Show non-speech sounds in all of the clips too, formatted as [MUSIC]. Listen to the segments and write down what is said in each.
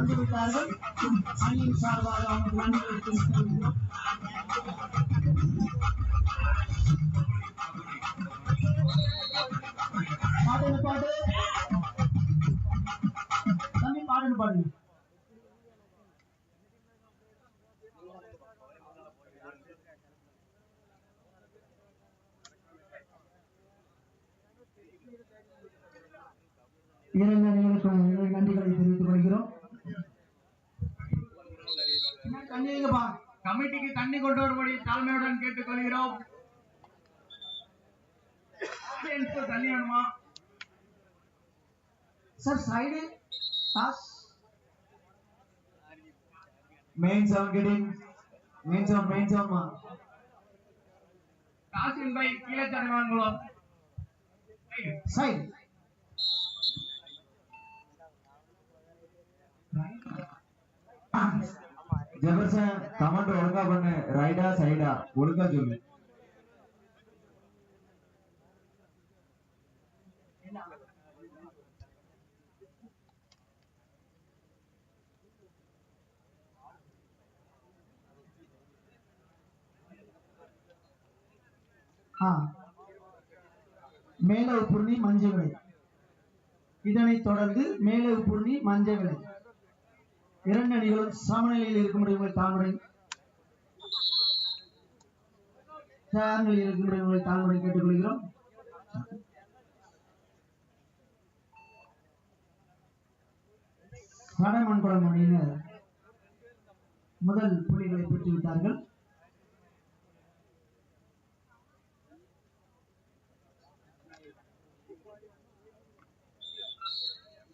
வந்துவிட்டார்கள் அணியின் சார்பாக அவங்களுக்கு நன்றிகளை தெரிவித்துக் கொள்கிறோம் பாடுங்க பாடு தம்பி பாடுங்க பாடுங்க இரண்டு அணிகளுக்கும் என்னுடைய நன்றிகளை தெரிவித்துக் தண்ணி எங்கப்பா கமிட்டிக்கு தண்ணி கொண்டு வரும்படி தாழ்மையுடன் கேட்டுக்கொள்கிறோம். தண்ணி வேணுமா? Sir side toss Main sound getting. Main sound main sound ma. காசின் பை கீழே தருவாங்களோம் சைடு ஜெபர்சன் கமெண்ட் ஒழுங்கா பண்ணு ரைடா சைடா ஒழுங்கா சொல்லு மேலவு புள்ளி மஞ்சள் இதனைத் தொடர்ந்து மேலவு புள்ளி மஞ்சள் இரண்டு அணிகளும் சமநிலையில் இருக்கும்படி தாமரை? தயார்நிலையில் இருக்கும்படி தாமரை கேட்டுக்கொள்கிறோம். வடமண்குளம் அணியினர் முதல் புள்ளிகளை பெற்றுவிட்டார்கள்.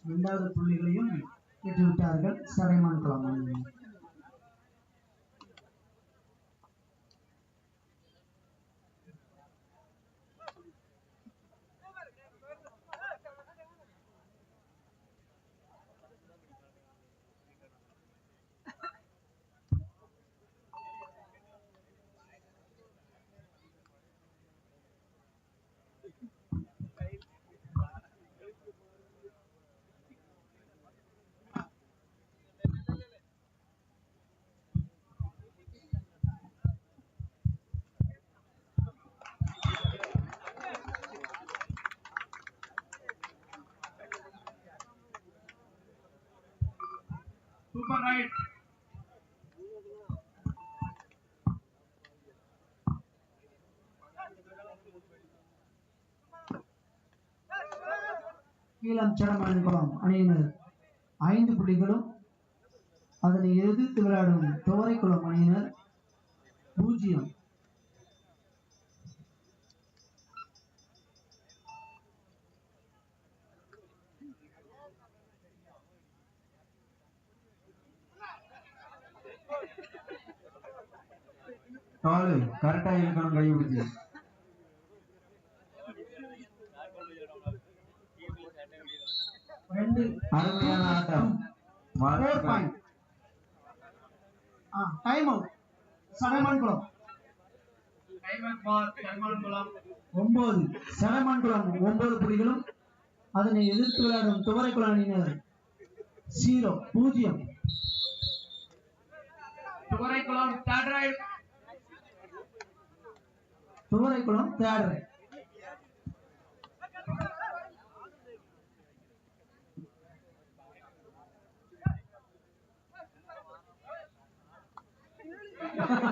இரண்டாவது புள்ளிகளையும் பெற்றுவிட்டார்கள் சடைமான்குளம் சூப்பர் ரைட் ஈழம் சடமணிக்குளம் அணியினர் ஐந்து புள்ளிகளும் அதனை எதிர்த்து விளையாடும் துவரைக்குளம் அணியினர் பூஜ்ஜியம். காலு கரெக்டா இழுக்கணும் கை பிடிச்சி. ரெண்டு. அருமையான ஆட்டம். ஃபோர். பாயிண்ட் ஆ டைம் அவுட் தர்மகுளம் ஒன்பது சடைமண்குளம் ஒன்பது புள்ளிகளும் அதனை எதிர்த்து விளையாடும் துவரைக்குளம் அணியினர். ஜீரோ பூஜ்ஜியம். Thuvaraikulam third raid Thuvaraikulam [LAUGHS] [LAUGHS] [LAUGHS] third ஆமா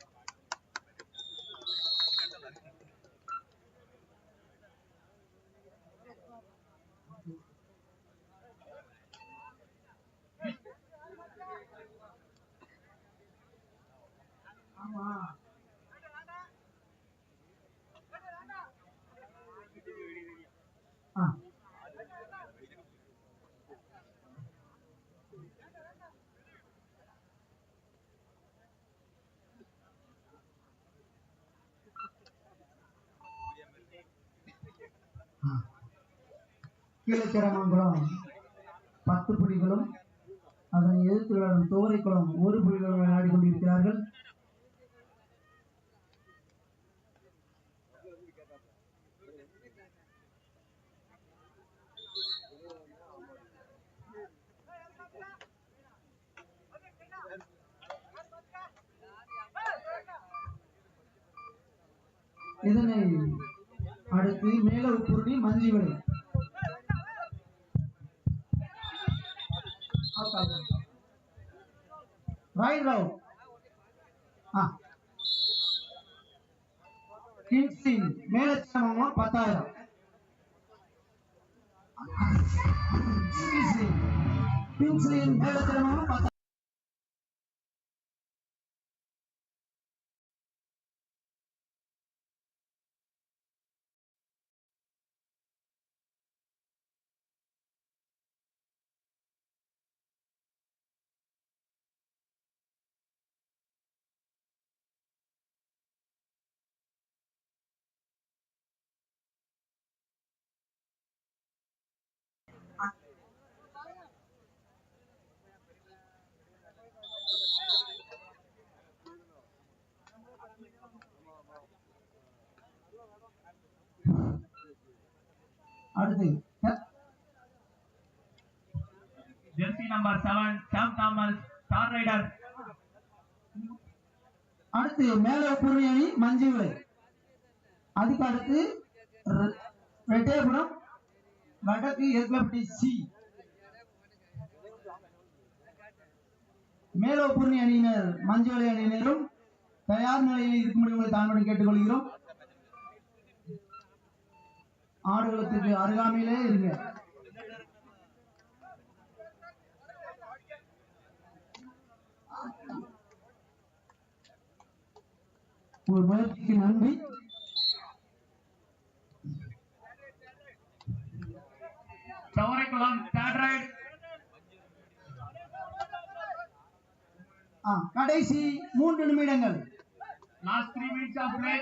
கீழச்சரமங்குளம் பத்து புலிகளும் அதனை எதிர்த்து விளையாடும் தோரைக்குளம் ஒரு புலிகளும் விளையாடி கொண்டிருக்கிறார்கள் இதனை அடுத்து மேல உப்புருணி மஞ்சிவிடை ரைட் ரவுட் ஆ கிங்ஸின் மேலச்சமமா பத்தாயிரம் கிங்ஸின் கிங்ஸின் மேலச்சமமா பத்தாயிரம் அடுத்து jersey number seven Sam Thomas star raider அடுத்து மேல உப்புருணி அணி மஞ்சிவிளை அதுக்கு அடுத்து ரெட்டேபுரம் வடக்கு எர்கப்பட்டி சி மேல உப்புருணி அணியினர் மஞ்சுவலை அணியினரும் தயார் நிலையில் இருக்கும்படி உங்களை தாங்களுடன் கேட்டுக்கொள்கிறோம். ஆடுகளத்துக்கு அருகாமையிலே இருங்க. உங்கள் முயற்சிக்கு நன்றி. கடைசி மூன்று நிமிடங்கள். Last three minutes of play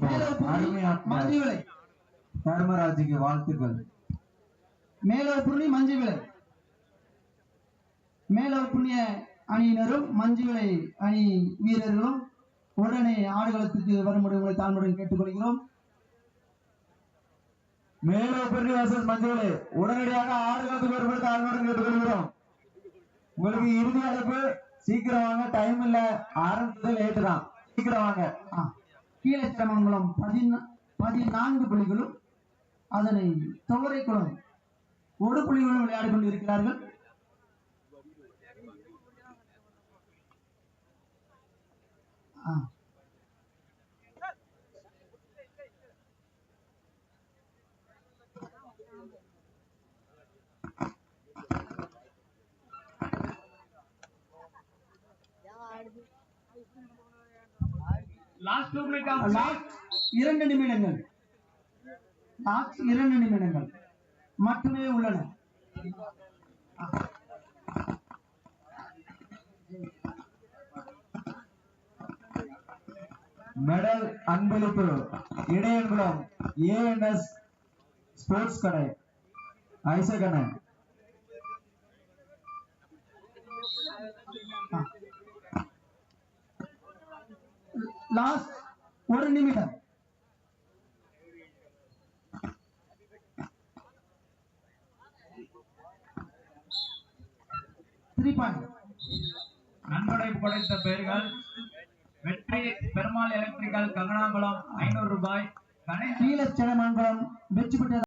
மேல அருமையான மஞ்சுவிளை தர்மராஜுக்கு வாழ்த்துக்கள். மேல புண்ணி மஞ்சு விலை. மேல புண்ணிய அணியினரும் மஞ்சு விலை அணி வீரர்களும் உடனே ஆடுகளத்துக்கு வரும்படி உங்களை தாழ்மையுடன் கேட்டுக்கொள்கிறோம். மேலோப்பள்ளி வசஸ் மஞ்சளே உடனடியாக ஆடுகளத்துக்கு வருவது தாழ்மையுடன் கேட்டுக்கொள்கிறோம். உங்களுக்கு இறுதி அழைப்பு சீக்கிரம் வாங்க. டைம் இல்ல. ஆரம்பிச்சது லேட்டு தான். சீக்கிரம் கீழே ஆ, பதினா பதினான்கு புள்ளிகளும் அதனை துவரைக்குளம் ஒரு புள்ளிகளும் விளையாடி கொண்டிருக்கிறார்கள். Last two minute of last இரண்டு நிமிடங்கள். லாஸ்ட் இரண்டு நிமிடங்கள். மட்டுமே உள்ளன. மெடல் அன்பளிப்பு. இடையன்குளம் ஏஎன்எஸ் ஸ்போர்ட்ஸ் கடை. ஐசகண்ணன். லாஸ்ட் ஒரு நிமிடம். நன்கொடை படைத்த பெயர்கள் வெற்றி பெருமாள் எலக்ட்ரிக்கல் கங்கனாங்குளம் ஐநூறு ரூபாய் கணேஷ் கீழச்சனமங்கலம் வெற்றி பெற்ற